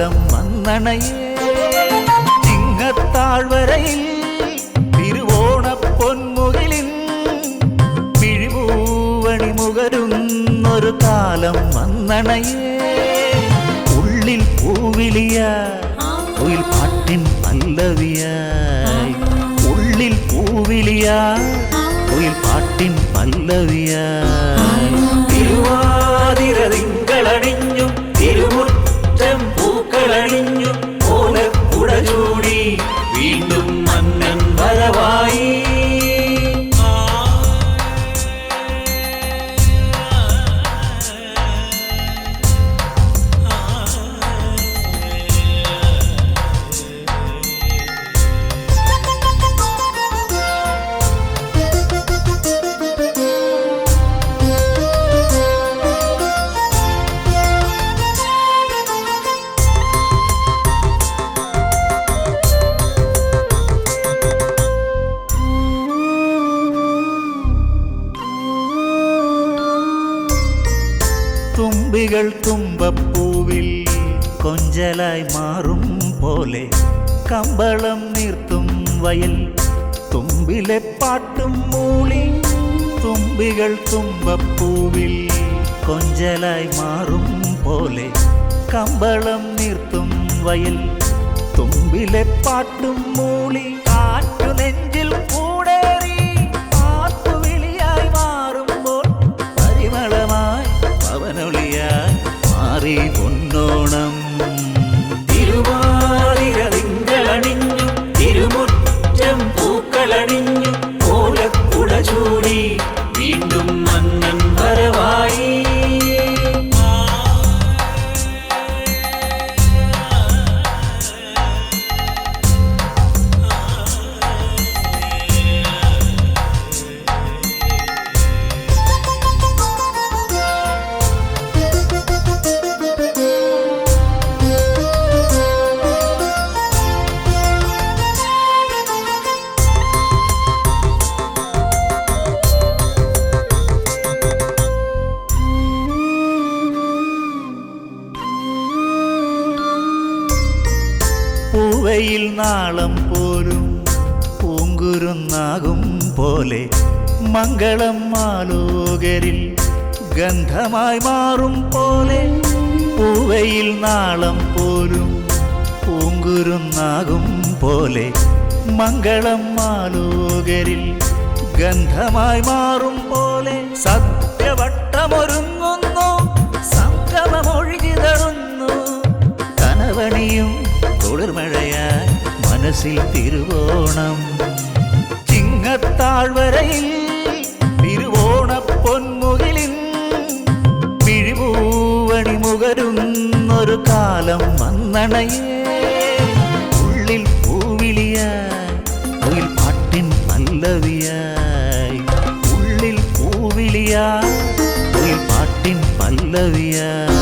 കാലം വന്നണയേ. ചിങ്ങത്താഴ്വരയിൽ തിരുവോണ പൊന്മുകളിൽ മിഴിപൂവണി മുകരുന്നൊരു കാലം വന്നണയേ. ഉള്ളിൽ പൂവിളിയ ഉയിൽ പാട്ടിൻ പല്ലവിയായി ഉള്ളിൽ പൂവിളിയ ഉയിൽ പാട്ടിൻ പല്ലവിയായി Сенью துளிகள் தும்பப்பூவில் கொஞ்சலாய் மாறும் போலே. கம்பளம் நிற்கும் வயல் தும்பிலே பாட்டும் மூலி தும்பிகள் தும்பப்பூவில் கொஞ்சலாய் மாறும் போலே. கம்பளம் நிற்கும் வயல் தும்பிலே பாட்டும் மூலி மன்னன் வரவாயே. പൂവയിൽ നാളം പോലും പൂങ്കുരുന്നാകും പോലെ മംഗളം മാലോകരിൽ ഗന്ധമായി മാറും പോലെ പൂവയിൽ നാളം പോലും പൂങ്കുരുന്നാകും പോലെ മംഗളം മാലോകരിൽ ഗന്ധമായി മാറും പോലെ സത്യവട്ടമൊരുങ്ങുന്നു മനസ്സിൽ തിരുവോണം. ചിങ്ങത്താഴ്വരയിൽ തിരുവോണ പൊന്മുകിലിൻ പിഴിപൂവണി മുകരുന്നൊരു കാലം വന്നണയേ. ഉള്ളിൽ പൂവിളിയായി ഉള്ളിൽ പാട്ടിൻ പല്ലവിയായി. ഉള്ളിൽ പൂവിളിയായി ഉള്ളിൽ പാട്ടിൻ പല്ലവിയായി.